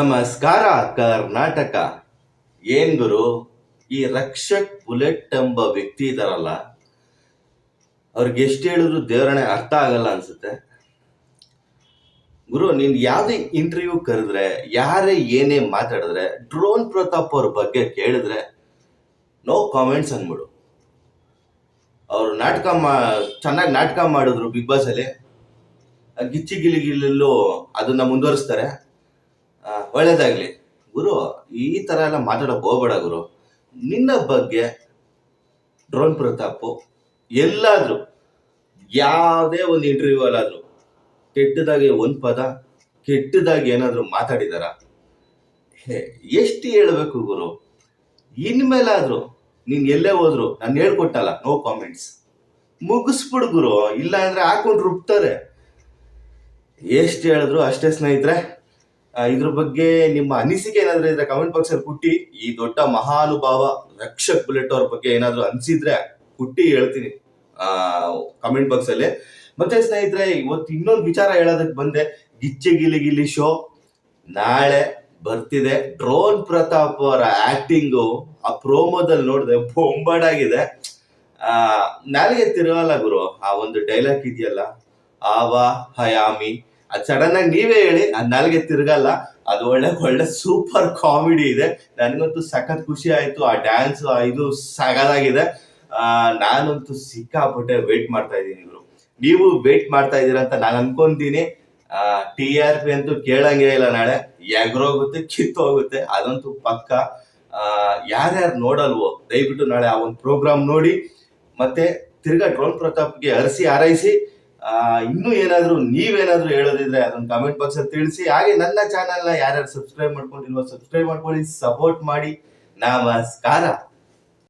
ನಮಸ್ಕಾರ, ಕರ್ನಾಟಕ. ಏನ್ ಗುರು? ಈ ರಕ್ಷಕ್ ಬುಲೆಟ್ ಎಂಬ ವ್ಯಕ್ತಿ ಇದಾರಲ್ಲ, ಅವ್ರಿಗೆ ಎಷ್ಟು ಹೇಳಿದ್ರು ದೇವರಣೆ ಅರ್ಥ ಆಗಲ್ಲ ಅನ್ಸುತ್ತೆ. ಗುರು, ನೀನ್ ಯಾವ್ದೇ ಇಂಟರ್ವ್ಯೂ ಕರೆದ್ರೆ, ಯಾರೇ ಏನೇ ಮಾತಾಡಿದ್ರೆ, ಡ್ರೋನ್ ಪ್ರತಾಪ್ ಅವ್ರ ಬಗ್ಗೆ ಕೇಳಿದ್ರೆ, ನೋ ಕಾಮೆಂಟ್ಸ್ ಅಂದ್ಬಿಡು. ಅವ್ರು ನಾಟಕ ಮಾ, ಚೆನ್ನಾಗಿ ನಾಟಕ ಮಾಡಿದ್ರು ಬಿಗ್ ಬಾಸ್ ಅಲ್ಲಿ ಗಿಚ್ಚಿ ಗಿಲಿ ಗಿಲ್ಲಲ್ಲೂ ಅದನ್ನ ಮುಂದುವರಿಸ್ತಾರೆ. ಒಳ್ಳೇದಾಗ್ಲಿ. ಗುರು, ಈ ತರ ಎಲ್ಲ ಮಾತಾಡಕ್ ಹೋಗ್ಬೇಡ ಗುರು. ನಿನ್ನ ಬಗ್ಗೆ ಡ್ರೋನ್ ಪ್ರತಾಪ್ ಎಲ್ಲಾದ್ರೂ, ಯಾವುದೇ ಒಂದು ಇಂಟರ್ವ್ಯೂ ಅಲ್ಲಾದ್ರೂ, ಕೆಟ್ಟದಾಗಿ ಒಂದ್ ಪದ, ಕೆಟ್ಟದಾಗಿ ಏನಾದ್ರೂ ಮಾತಾಡಿದಾರ? ಎಷ್ಟು ಹೇಳಬೇಕು ಗುರು? ಇನ್ಮೇಲಾದ್ರೂ, ನೀನ್ ಎಲ್ಲೇ ಹೋದ್ರು, ನಾನು ಹೇಳ್ಕೊಟ್ಟಲ್ಲ ನೋ ಕಾಮೆಂಟ್ಸ್ ಮುಗಿಸ್ಬಿಡು ಗುರು ಇಲ್ಲ ಅಂದ್ರೆ ಹಾಕೊಂಡು ರುಬ್ತಾರೆ. ಎಷ್ಟು ಹೇಳಿದ್ರು ಅಷ್ಟೇ ಸ್ನೇಹಿತರೆ. ಇದ್ರ ಬಗ್ಗೆ ನಿಮ್ಮ ಅನಿಸಿಕೆ ಏನಾದ್ರೂ ಇದ್ರೆ ಕಮೆಂಟ್ ಬಾಕ್ಸ್ ಅಲ್ಲಿ ಕುಟ್ಟಿ ಈ ದೊಡ್ಡ ಮಹಾನುಭಾವ ರಕ್ಷಕ್ ಬುಲೆಟ್ ಅವ್ರ ಬಗ್ಗೆ ಏನಾದ್ರೂ ಅನ್ಸಿದ್ರೆ ಕುಟ್ಟಿ ಹೇಳ್ತೀನಿ, ಆ ಕಮೆಂಟ್ ಬಾಕ್ಸ್ ಅಲ್ಲಿ. ಮತ್ತೆ ಸ್ನೇಹಿತರೆ, ಇವತ್ತು ಇನ್ನೊಂದು ವಿಚಾರ ಹೇಳೋದಕ್ಕೆ ಬಂದೆ. ಗಿಚ್ಚೆ ಗಿಲಿ ಗಿಲಿ ಶೋ ನಾಳೆ ಬರ್ತಿದೆ. ಡ್ರೋನ್ ಪ್ರತಾಪ್ ಅವರ ಆಕ್ಟಿಂಗು ಆ ಪ್ರೋಮೋದಲ್ಲಿ ನೋಡಿದೆ ಬೊಂಬಾಡಾಗಿದೆ. ಆ ನಾಲಿಗೆ ತಿರುಗಲ್ಲ ಗುರು, ಆ ಒಂದು ಡೈಲಾಗ್ ಇದೆಯಲ್ಲ? ಆವಾ ಹಯಾಮಿ. ಅದು ಸಡನ್ ಆಗಿ ನೀವೇ ಹೇಳಿ ಆ ನಾಲ್ಗೆ ತಿರ್ಗಲ್ಲ. ಅದು ಒಳ್ಳೆ ಒಳ್ಳೆ ಸೂಪರ್ ಕಾಮಿಡಿ ಇದೆ. ನನಗಂತೂ ಸಖತ್ ಖುಷಿ ಆಯ್ತು. ಆ ಡ್ಯಾನ್ಸ್ ಇದು ಸಗದಾಗಿದೆ. ನಾನಂತೂ ಸಿಕ್ಕಾಪಟ್ಟೆ ವೇಟ್ ಮಾಡ್ತಾ ಇದ್ದೀನಿ ಇವರು. ನೀವು ವೇಟ್ ಮಾಡ್ತಾ ಇದ್ದೀರಾ ಅಂತ ನಾನು ಅನ್ಕೊಂತೀನಿ. ಟಿ ಆರ್ ಪಿ ಅಂತೂ ಕೇಳಂಗೇ ಇಲ್ಲ ನಾಳೆ. ಎಗ್ರೋಗುತ್ತೆ, ಕಿತ್ತೋಗುತ್ತೆ. ಅದಂತೂ ಪಕ್ಕ. ಯಾರ್ಯಾರು ನೋಡಲ್ವೋ, ದಯವಿಟ್ಟು ನಾಳೆ ಆ ಒಂದು ಪ್ರೋಗ್ರಾಮ್ ನೋಡಿ. ಮತ್ತೆ ತಿರ್ಗಾ ಡ್ರೋನ್ ಪ್ರತಾಪ್ಗೆ ಅರಸಿ, ಹಾರೈಸಿ. ಇನ್ನೂ ಏನಾದ್ರೂ ನೀವೇನಾದ್ರೂ ಹೇಳೋದಿದ್ರೆ ಅದನ್ನ ಕಮೆಂಟ್ ಬಾಕ್ಸ್ ಅಲ್ಲಿ ತಿಳಿಸಿ. ಹಾಗೆ ನನ್ನ ಚಾನಲ್ನ ಯಾರ್ಯಾರು ಸಬ್ಸ್ಕ್ರೈಬ್ ಮಾಡ್ಕೊಂಡಿಲ್ವೋ ಸಬ್ಸ್ಕ್ರೈಬ್ ಮಾಡ್ಕೊಳ್ಳಿ ಸಪೋರ್ಟ್ ಮಾಡಿ. ನಮಸ್ಕಾರ.